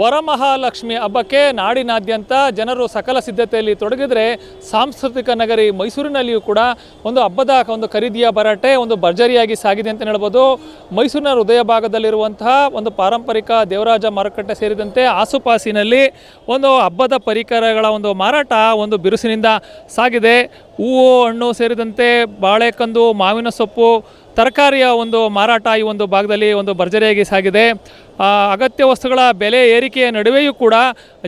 ವರಮಹಾಲಕ್ಷ್ಮಿ ಹಬ್ಬಕ್ಕೆ ನಾಡಿನಾದ್ಯಂತ ಜನರು ಸಕಲ ಸಿದ್ಧತೆಯಲ್ಲಿ ತೊಡಗಿದರೆ ಸಾಂಸ್ಕೃತಿಕ ನಗರಿ ಮೈಸೂರಿನಲ್ಲಿಯೂ ಕೂಡ ಒಂದು ಹಬ್ಬದ ಒಂದು ಖರೀದಿಯ ಭರಾಟೆ, ಒಂದು ಭರ್ಜರಿಯಾಗಿ ಸಾಗಿದೆ ಅಂತ ಹೇಳ್ಬೋದು. ಮೈಸೂರಿನ ಹೃದಯ ಭಾಗದಲ್ಲಿರುವಂತಹ ಒಂದು ಪಾರಂಪರಿಕ ದೇವರಾಜ ಮಾರುಕಟ್ಟೆ ಸೇರಿದಂತೆ ಆಸುಪಾಸಿನಲ್ಲಿ ಒಂದು ಹಬ್ಬದ ಪರಿಕರಗಳ ಒಂದು ಮಾರಾಟ ಒಂದು ಬಿರುಸಿನಿಂದ ಸಾಗಿದೆ. ಹೂವು, ಹಣ್ಣು ಸೇರಿದಂತೆ ಬಾಳೆಕಂದು, ಮಾವಿನ ಸೊಪ್ಪು ತರಕಾರಿಯ ಒಂದು ಮಾರಾಟ ಈ ಒಂದು ಭಾಗದಲ್ಲಿ ಒಂದು ಭರ್ಜರಿಯಾಗಿ ಸಾಗಿದೆ. ಅಗತ್ಯ ವಸ್ತುಗಳ ಬೆಲೆ ಏರಿಕೆಯ ನಡುವೆಯೂ ಕೂಡ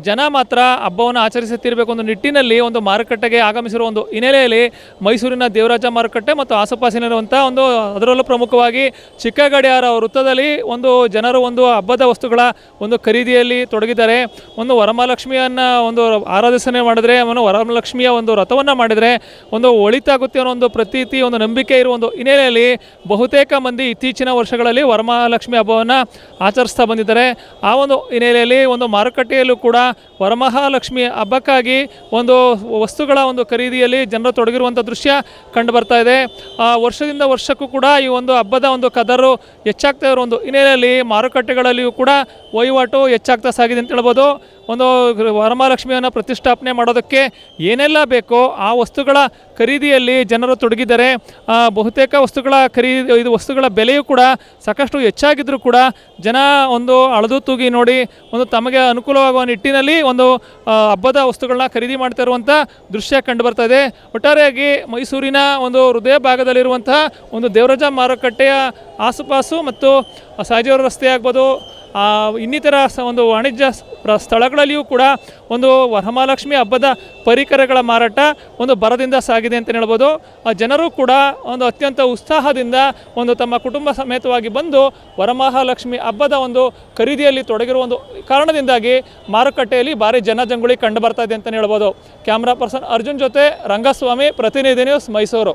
ಜನ ಮಾತ್ರ ಹಬ್ಬವನ್ನು ಆಚರಿಸುತ್ತಿರಬೇಕು ಒಂದು ನಿಟ್ಟಿನಲ್ಲಿ ಒಂದು ಮಾರುಕಟ್ಟೆಗೆ ಆಗಮಿಸಿರುವ ಒಂದು ಹಿನ್ನೆಲೆಯಲ್ಲಿ ಮೈಸೂರಿನ ದೇವರಾಜ ಮಾರುಕಟ್ಟೆ ಮತ್ತು ಆಸುಪಾಸಿನಲ್ಲಿರುವಂಥ ಒಂದು ಅದರಲ್ಲೂ ಪ್ರಮುಖವಾಗಿ ಚಿಕ್ಕಗಡಿಯಾರ ವೃತ್ತದಲ್ಲಿ ಒಂದು ಜನರು ಒಂದು ಹಬ್ಬದ ವಸ್ತುಗಳ ಒಂದು ಖರೀದಿಯಲ್ಲಿ ತೊಡಗಿದ್ದಾರೆ. ಒಂದು ವರಮಹಾಲಕ್ಷ್ಮಿಯನ್ನು ಒಂದು ಆರಾಧನೆ ಮಾಡಿದ್ರೆ ಅವನು ವರಮಹಾಲಕ್ಷ್ಮಿಯ ಒಂದು ರಥವನ್ನು ಮಾಡಿದರೆ, ಒಂದು ಒಳಿತಾಗುತ್ತೆ ಅನ್ನೋ ಒಂದು ಪ್ರತೀತಿ, ಒಂದು ನಂಬಿಕೆ ಇರುವ ಒಂದು ಹಿನ್ನೆಲೆಯಲ್ಲಿ ಬಹುತೇಕ ಮಂದಿ ಇತ್ತೀಚಿನ ವರ್ಷಗಳಲ್ಲಿ ವರಮಹಾಲಕ್ಷ್ಮಿ ಹಬ್ಬವನ್ನು ಆಚರಿಸ್ತಾ ಬಂದಿದ್ದಾರೆ. ಆ ಒಂದು ಹಿನ್ನೆಲೆಯಲ್ಲಿ ಒಂದು ಮಾರುಕಟ್ಟೆಯಲ್ಲೂ ಕೂಡ ವರಮಹಾಲಕ್ಷ್ಮಿ ಹಬ್ಬಕ್ಕಾಗಿ ಒಂದು ವಸ್ತುಗಳ ಒಂದು ಖರೀದಿಯಲ್ಲಿ ಜನರು ತೊಡಗಿರುವಂಥ ದೃಶ್ಯ ಕಂಡು ಬರ್ತಾ ಇದೆ. ವರ್ಷದಿಂದ ವರ್ಷಕ್ಕೂ ಕೂಡ ಈ ಒಂದು ಹಬ್ಬದ ಒಂದು ಕದರು ಹೆಚ್ಚಾಗ್ತಾ ಇರೋ ಒಂದು ಹಿನ್ನೆಲೆಯಲ್ಲಿ ಮಾರುಕಟ್ಟೆಗಳಲ್ಲಿಯೂ ಕೂಡ ವಹಿವಾಟು ಹೆಚ್ಚಾಗ್ತಾ ಸಾಗಿದೆ ಅಂತ ಹೇಳ್ಬೋದು. ಒಂದು ವರಮಹಾಲಕ್ಷ್ಮಿಯನ್ನು ಪ್ರತಿಷ್ಠಾಪನೆ ಮಾಡೋದಕ್ಕೆ ಏನೆಲ್ಲ ಬೇಕೋ ಆ ವಸ್ತುಗಳ ಖರೀದಿಯಲ್ಲಿ ಜನರು ತೊಡಗಿದ್ದಾರೆ. ಬಹುತೇಕ ವಸ್ತುಗಳ ಖರೀದಿ ಇದು ವಸ್ತುಗಳ ಬೆಲೆಯೂ ಕೂಡ ಸಾಕಷ್ಟು ಹೆಚ್ಚಾಗಿದ್ದರೂ ಕೂಡ ಜನ ಒಂದು ಅಳದು ತೂಗಿ ನೋಡಿ ಒಂದು ತಮಗೆ ಅನುಕೂಲವಾಗುವ ನಿಟ್ಟಿನಲ್ಲಿ ಒಂದು ಹಬ್ಬದ ವಸ್ತುಗಳನ್ನ ಖರೀದಿ ಮಾಡ್ತಾ ಇರುವಂಥ ದೃಶ್ಯ ಕಂಡು ಬರ್ತಾ ಇದೆ ಒಟ್ಟಾರೆಯಾಗಿ ಮೈಸೂರಿನ ಒಂದು ಹೃದಯ ಭಾಗದಲ್ಲಿರುವಂತಹ ಒಂದು ದೇವರಾಜ ಮಾರುಕಟ್ಟೆಯ ಆಸುಪಾಸು ಮತ್ತು ಸಹಜೀವರ ರಸ್ತೆ ಆಗ್ಬೋದು ಇನ್ನಿತರ ಒಂದು ವಾಣಿಜ್ಯ ಸ್ಥಳಗಳಲ್ಲಿಯೂ ಕೂಡ ಒಂದು ವರಮಹಾಲಕ್ಷ್ಮಿ ಹಬ್ಬದ ಪರಿಕರಗಳ ಮಾರಾಟ ಒಂದು ಬರದಿಂದ ಸಾಗಿದೆ ಅಂತ ಹೇಳ್ಬೋದು. ಜನರು ಕೂಡ ಒಂದು ಅತ್ಯಂತ ಉತ್ಸಾಹದಿಂದ ಒಂದು ತಮ್ಮ ಕುಟುಂಬ ಸಮೇತವಾಗಿ ಬಂದು ವರಮಹಾಲಕ್ಷ್ಮಿ ಹಬ್ಬದ ಒಂದು ಖರೀದಿಯಲ್ಲಿ ತೊಡಗಿರುವ ಒಂದು ಕಾರಣದಿಂದಾಗಿ ಮಾರುಕಟ್ಟೆಯಲ್ಲಿ ಭಾರಿ ಜನಜಂಗುಳಿ ಕಂಡು ಬರ್ತಾ ಇದೆ ಅಂತಲೇ ಹೇಳ್ಬೋದು. ಕ್ಯಾಮ್ರಾ ಪರ್ಸನ್ ಅರ್ಜುನ್ ಜೊತೆ ರಂಗಸ್ವಾಮಿ, ಪ್ರತಿನಿಧಿ ನ್ಯೂಸ್ ಮೈಸೂರು.